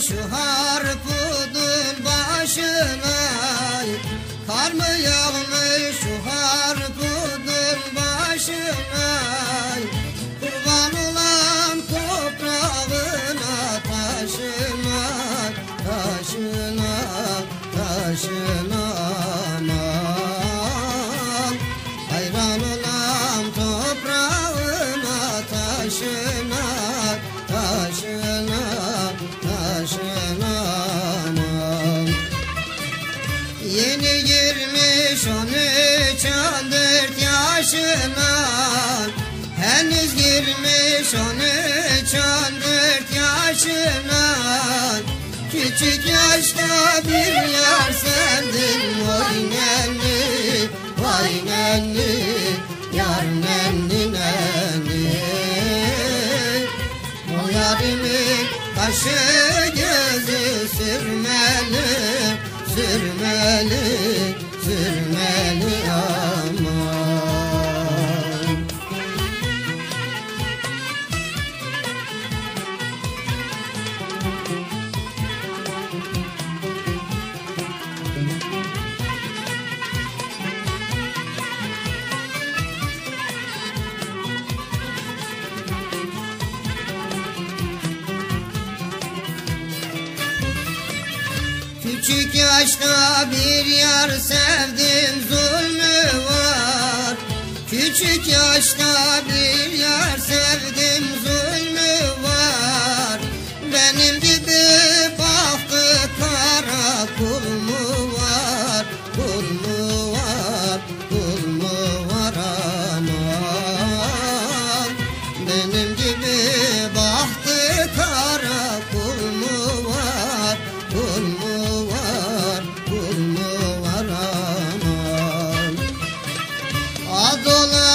şu harpudun başına. Kar mı yağmış şu harpudun başına? Kurban olan toprağına taşına Taşına, taşına girmiş on üç on dört yaşına. Henüz girmiş on üç on dört yaşına. Küçük yaşta bir yar sevdim Vay nenni, vay nenni Yar nenni nenni. O yarimin kaşı gözü sürmeli Sürmeli, sürmeli aman Küçük yaşta bir yar sevdim zulmü var. Küçük yaşta bir yar sevdim zulmü Adonai.